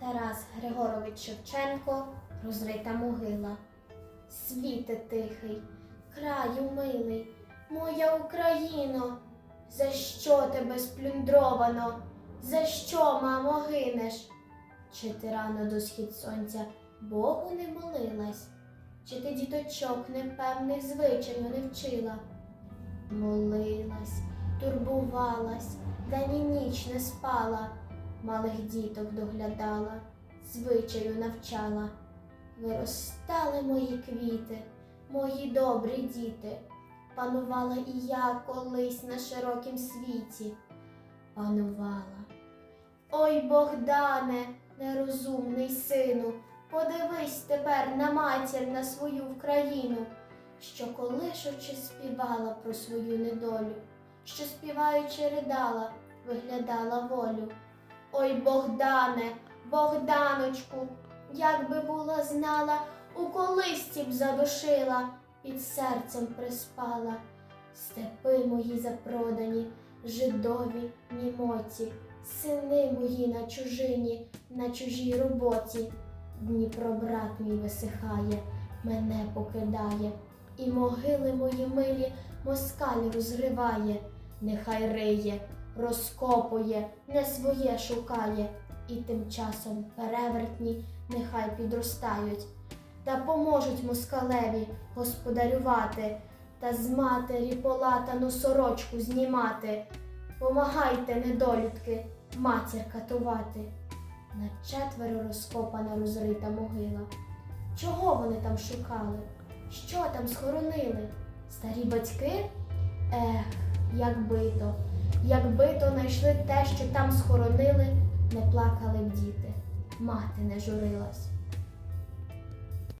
Тарас Григорович Шевченко Розрита могила. Світе тихий, краю милий, моя Україно, за що тебе сплюндровано? За що, мамо, гинеш? Чи ти рано до схід сонця Богу не молилась? Чи ти діточок непевних звичаю не вчила? Молилась, турбувалась, день і ніч не спала, малих діток доглядала, звичаю навчала. Виростали мої квіти, мої добрі діти, панувала і я колись на широкім світі, панувала. Ой, Богдане, нерозумний сину, подивись тепер на матір на свою Вкраїну, що колишучи співала про свою недолю, що співаючи ридала, виглядала волю. Ой, Богдане, Богданочку, як би була знала, у колисці б задушила, під серцем приспала. Степи мої запродані, жидові, німоті, сини мої на чужині, на чужій роботі. Дніпро брат мій висихає, мене покидає, і могили мої милі москаль розриває, нехай риє, розкопує, не своє шукає, і тим часом перевертні нехай підростають, та поможуть москалеві господарювати, та з матері полатану сорочку знімати. Помагайте, недолюдки, матір катувати. На четверо розкопана розрита могила. Чого вони там шукали? Що там схоронили? Старі батьки? Ех, якби то, якби то знайшли те, що там схоронили, не плакали б діти, мати не журилась.